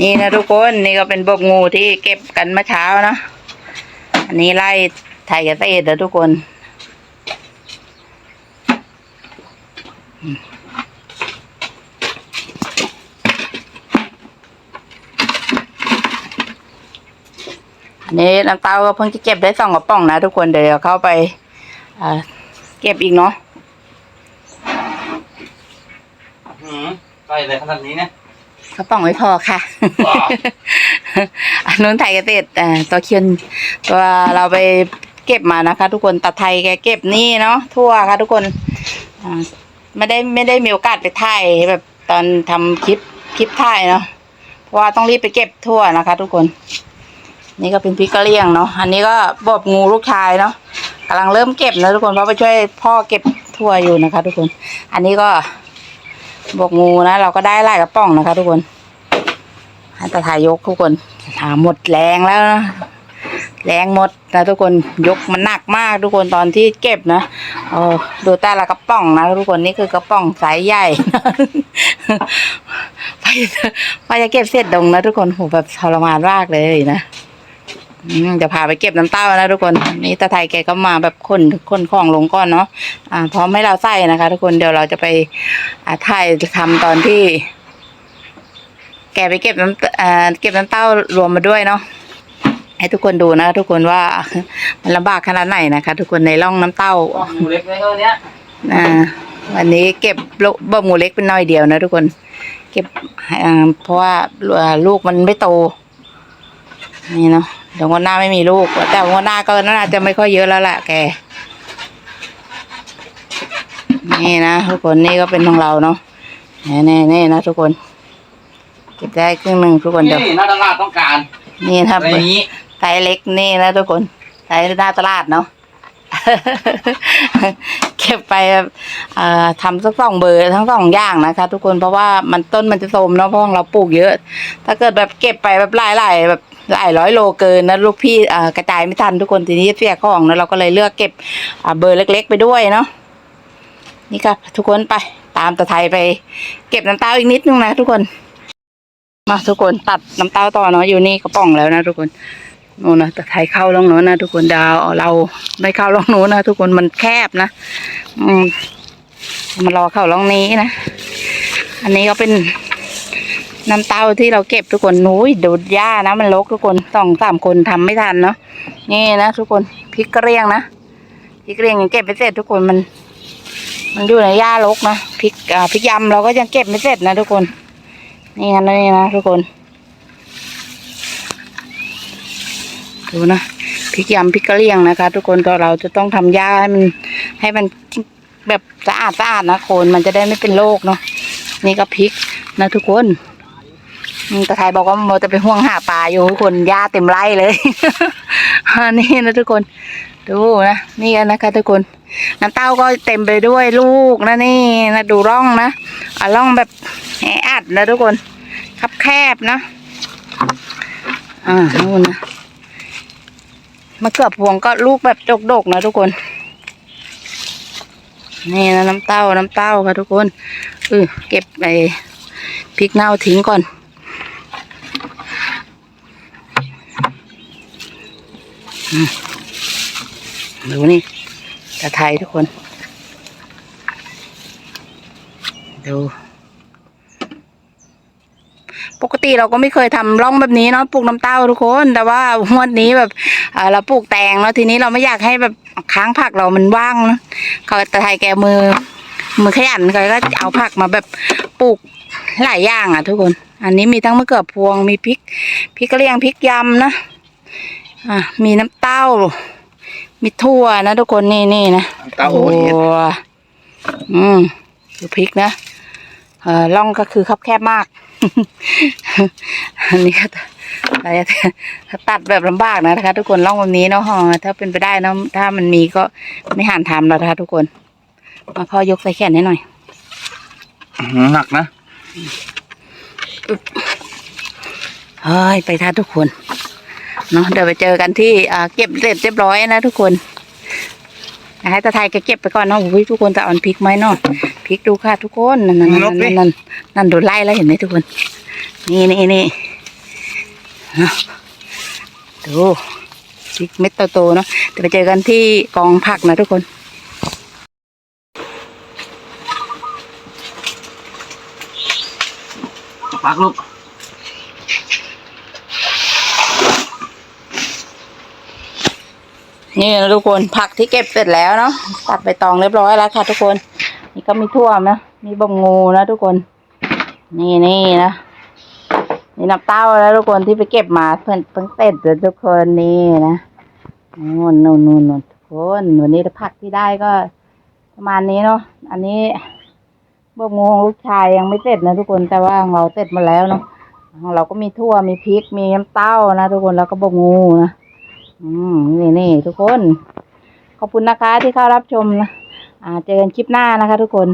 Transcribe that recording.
นี่นะทุกคนนี่ก็เป็นบกงูที่เก็บกันเมื่อเช้านะอันนี้ไล่ไทยกับเตดนะทุกคนอันนี้น้ำเต้าก็เพิ่งจะเก็บได้สองกระป๋องนะทุกคนเดี๋ยวเข้าไปอ่าเก็บอีกเนาะหืมใส่เลยขนาดนี้เนี่ย กระป๋องไม่พอค่ะว้าวอันนู้นไทยเกษตรอ่าตัวเคียนตัวเราไปเก็บมานะคะ ทุกคนตัดไทยแกเก็บนี่เนาะทั่วค่ะ ทุกคนอ่าไม่ได้ไม่ได้มีโอกาสไปถ่ายแบบตอนทำคลิปคลิปถ่ายเนาะเพราะว่าต้องรีบไปเก็บทั่วนะคะ ทุกคน นี่ก็เป็นพริกกะเหรี่ยงเนาะอันนี้ก็บอบงูลูกชายเนาะกำลังเริ่มเก็บนะทุกคนเพราะไปช่วยพ่อเก็บทั่วอยู่นะคะ ทุกคน อันนี้ก็บวกงูนะเราก็ได้หลายกระป๋องนะคะ ทุกคน ให้ตาถ่ายยกทุกคนอ่าหมดแรงแล้วนะแรงหมดนะทุกคนยกมันหนักมากทุกคนตอนที่เก็บนะโอ้ดูแต่ละกระป๋องนะทุกคนนี่คือกระป๋องสายใหญ่ไปไปจะเก็บเสร็จดงนะทุกคนโหแบบทรมานมากเลยนะอืมจะพาไปเก็บน้ำเต้านะทุกคนนี่ตาไทยแกก็มาแบบคนคนของลงก่อนเนาะอ่าพร้อมให้เราใส่นะคะ ทุกคนเดี๋ยวเราจะไปถ่ายทำตอนที่ แกไปเก็บน้ำเอ่อเก็บน้ำเต้ารวมมาด้วยเนาะให้ทุกคนดูนะทุกคนว่ามันลำบากขนาดไหนนะคะ ทุกคนในร่องน้ำเต้ากล่องหมูเล็กเลยเท่าเนี้ยอ่าวันนี้เก็บลูกบ่หมูเล็กเป็นน้อยเดียวนะทุกคน เก็บอ่าเพราะว่าเอ่อลูกมันไม่โตนี่เนาะเดี๋ยวงวันหน้าไม่มีลูก แต่งวันหน้าก็น่าจะไม่ค่อยเยอะแล้วแหละแกนี่นะทุกคนนี่ก็เป็นของเราเนาะแน่ๆนี่นะทุกคน เก็บได้ครึ่งหนึ่งทุกคนเดี๋ยวนี่หน้าตลาดต้องการนี่นะอะไรอย่างนี้ไซส์เล็กนี่นะทุกคนไซส์หน้าตลาดเนาะ เก็บไปแบบอ่าทำสักสองเบอร์ทั้งสองอย่างนะคะ ทุกคนเพราะว่ามันต้นมันจะโทรมเนาะเพราะของเราปลูกเยอะ ถ้าเกิดแบบเก็บไปแบบหลายหลายๆแบบหลายร้อยโลเกินนะลูกพี่อ่ากระจายไม่ทันทุกคนทีนี้เสียของนะเราก็เลยเลือกเก็บอ่าเบอร์เล็ก ๆ ไปด้วยเนาะนี่ครับทุกคนไปตามตะไทยไป เก็บน้ำเต้าอีกนิดนึงนะทุกคน มาทุกคนตัดน้ำเต้าต่อเนาะอยู่นี่กระป๋องแล้วนะทุกคนโน่นนะแต่ไทยเข้าร่องโน้นนะทุกคนดาวเราไม่เข้าร่องโน้นนะทุกคนมันแคบนะอืมมารอเข้าร่องนี้นะอันนี้ก็เป็นน้ำเต้าที่เราเก็บทุกคนนุ้ยดูดหญ้านะมันรกทุกคนสองสามคนทำไม่ทันเนาะนี่นะทุกคนพริกกระเรียงนะพริกกระเรียงยังเก็บไม่เสร็จทุกคนมัน มันอยู่ในหญ้ารกนะพริกอ่าพริกยำเราก็ยังเก็บไม่เสร็จนะทุกคน นี่นะนี่นะทุกคน ดูนะพริกยำพริกกะเหรี่ยงนะคะ ทุกคนก็เราจะต้องทำยาให้มันให้มันแบบสะอาดสะอาดนะโคนมันจะได้ไม่เป็นโรคเนาะนี่ก็พริกนะทุกคนตะไทยบอกว่าโมจะไปห่วงหาปลาอยู่ทุกคนหญ้าเต็มไร่เลย นี่นะทุกคน ดูนะนี่กันนะคะทุกคนน้ำเต้าก็เต็มไปด้วยลูกนะนี่นะดูร่องนะอะร่องแบบแออัดนะทุกคนคับแคบนะอ่านู่นนะมะเขือพวงก็ลูกแบบดกๆนะทุกคน นี่นะน้ำเต้าน้ำเต้าค่ะทุกคนเออเก็บไปพริกเน่าทิ้งก่อนอืม ดูนี่ตะไทยทุกคน ดู ปกติเราก็ไม่เคยทำร่องแบบนี้เนาะปลูกน้ำเต้าทุกคน แต่ว่างวดนี้แบบเราปลูกแตงแล้วทีนี้เราไม่อยากให้แบบค้างผักเรามันว่างเนะเขาตะไทยแกมือ มือขยันเขาก็เอาผักมาแบบปลูกหลายอย่างอะ ทุกคน อันนี้มีทั้งมะเขือพวงมีพริกพริกกระเลียงพริกยำนะ อะมีน้ำเต้า มีทั่วนะทุกคนนี่นี่นะเต้าโอ้ยอืมดูพริกนะเออร่องก็คือคับแคบมาก อันนี้ก็อะไรอะตัดแบบลำบากนะคะ ทุกคนร่องแบบนี้เนาะถ้าเป็นไปได้เนอะถ้ามันมีก็ไม่หันทำแล้วนะคะ ทุกคนมาพ่อยกใส่แขนให้หน่อยหนักนะเฮ้ยไปท่าทุกคน เนาะเดี๋ยวไปเจอกันที่อ่าเก็บเสร็จเรียบร้อยนะทุกคนให้ตาไทยแกเก็บไปก่อนเนาะอุ้ยทุกคนจะเอ่อนพริกไหมเนาะพริกดูค่ะทุกคนนั่นนั่นนั่นนั่นนั่นนั่นโดนไล่แล้วเห็นไหมทุกคน นี่นี่นี่ดูพริกเม็ดโตๆเนาะเดี๋ยวไปเจอกันที่กองผักนะทุกคนปักลูก นี่นะทุกคนผักที่เก็บเสร็จแล้วเนาะตัดใบตองเรียบร้อยแล้วค่ะ ทุกคน นี่ก็มีทั่วนะมีบงงูนะทุกคน นี่นี่นะนี่น้ำเต้าแล้วทุกคนที่ไปเก็บมาเพิ่งเพิ่งเสร็จเลยทุกคนนี่นะนู่นนู่นนู่นนทุกคนวันนี้ผักที่ได้ก็ ประมาณนี้เนาะอันนี้บงงูของลูกชายยังไม่เสร็จนะทุกคนแต่ว่าเราเสร็จมาแล้วเนาะของเราก็มีทั่วมีพริกมีน้ำเต้านะทุกคนแล้วก็บงงูนะ อืมนี่นี่ทุกคน ขอบคุณนะคะที่เข้ารับชมนะอ่าเจอกันคลิปหน้านะคะ ทุกคน